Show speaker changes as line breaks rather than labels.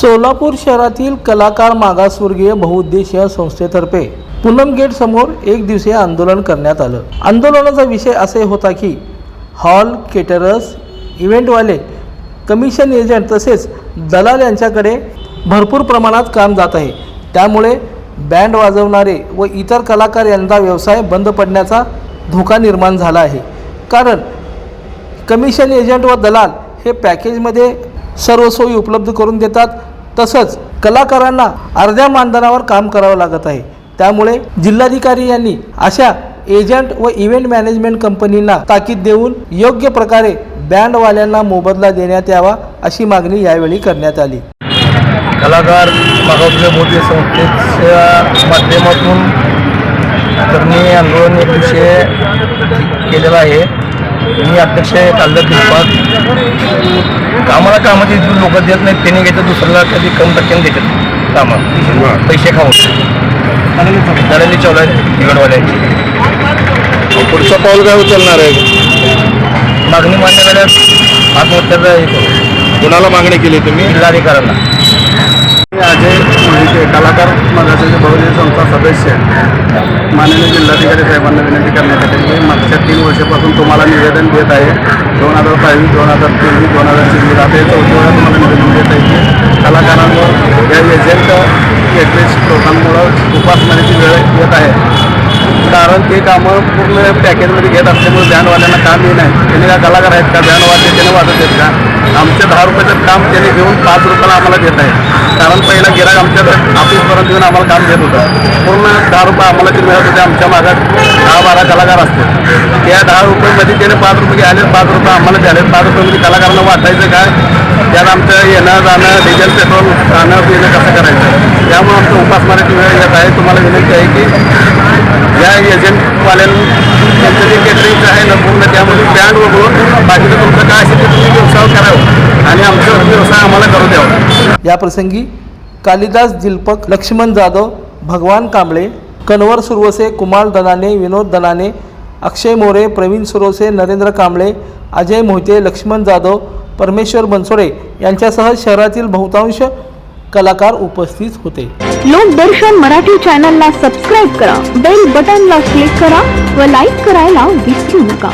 सोलापूर शहरातील कलाकार मागासवर्गीय बहुउद्देशीय संस्थेतर्फे पूनम गेट समोर एक दिवसीय आंदोलन करण्यात आलं. आंदोलनाचा विषय असे होता की हॉल केटरर्स इव्हेंटवाले कमिशन एजंट तसेच दलाल यांच्याकडे भरपूर प्रमाणात काम जात आहे. त्यामुळे बँड वाजवणारे व इतर कलाकार यांचा व्यवसाय बंद पडण्याचा धोका निर्माण झाला आहे. कारण कमिशन एजंट व दलाल हे पॅकेजमध्ये सर्व सोयी उपलब्ध करून देतात. तसंच कलाकारांना अर्ध्या मानधनावर काम करावं लागत आहे. त्यामुळे जिल्हाधिकारी यांनी अशा एजंट व इव्हेंट मॅनेजमेंट कंपनींना ताकीद देऊन योग्य प्रकारे बँडवाल्यांना मोबदला देण्यात यावा अशी मागणी यावेळी करण्यात आली.
कलाकार मागासले मोदी संस्थेच्या माध्यमातून त्यांनी आंदोलन एक विषय केलेला आहे. मी अध्यक्ष आहे कालदर दिलपात कामाला कामाचे लोक देत नाहीत त्यांनी घेतात दुसऱ्याला कधी कमी टक्क्याने देतात कामात पैसे खाऊन. चालू आहेत बिघडवाल्यांची
पुढचं पाऊल काय उचलणार आहे?
मागणी मान्य झाल्यास आत्महत्याचा
कुणाला मागणी केली तुम्ही?
जिल्हाधिकाऱ्यांना.
आमचे कलाकार मगाचे बहुजन संस्था सदस्य माननीय जिल्हाधिकारी साहेबांना विनंती करण्यासाठी मी मागच्या तीन वर्षापासून तुम्हाला निवेदन देत आहे. दोन हजार बावीस दोन हजार तेवीस दोन हजार चोवीस आता याच्या उद्योगात तुम्हाला निवेदन देत आहे की कलाकारांवर या एजंट एड्रेस लोकांमुळं उपासमारीची वेळ येत आहे. कारण ते कामं पूर्ण पॅकेजमध्ये घेत असल्यामुळे बँडवाल्यांना काम येत नाही. त्यांनी काय कलाकार आहेत का? बँडवाले त्याने वाजत आहेत का? आमचे दहा रुपयाचं काम त्याने घेऊन पाच रुपयाला आम्हाला देत आहे कारण पहिला गिराक आमच्याकडे ऑफिसपर्यंत येऊन आम्हाला काम देत होतं. पूर्ण दहा रुपये आम्हाला ते मिळत होते आमच्या मागात दहा बारा कलाकार असते. त्या दहा रुपयामध्ये त्याने पाच रुपये आले पाच रुपये आम्हाला द्याले. पाच रुपयामध्ये कलाकारांना वाटायचं काय? त्यात आमचं येणं जाणं डिझेल पेट्रोल जाणं पिणं कसं करायचं? त्यामुळे आमचं उपासमाराची वेळ येत आहे. तुम्हाला विनंती आहे की या एजंटवाल्यांचं जे केटरिंगचं आहे ना पूर्ण त्यामध्ये बँड वगळून बाकीचं तुमचं काय असेल ते तुम्ही व्यवसाय करावं. आणि आमचा व्यवसाय आम्हाला करू द्यावा.
याप्रसंगी कालिदास दिलपक लक्ष्मण जाधव भगवान कांबळे कन्वर सुरवसे कुमार दनाने विनोद दनाने अक्षय मोरे प्रवीण सुरवसे नरेंद्र कांबळे अजय मोहिते लक्ष्मण जाधव परमेश्वर बनसोडे यांच्यासह शहरातील बहुतांश कलाकार उपस्थित होते.
लोकदर्शन मराठी चॅनलला सबस्क्राईब करा. बेल बटनला क्लिक करा व लाईक करायला विसरू नका.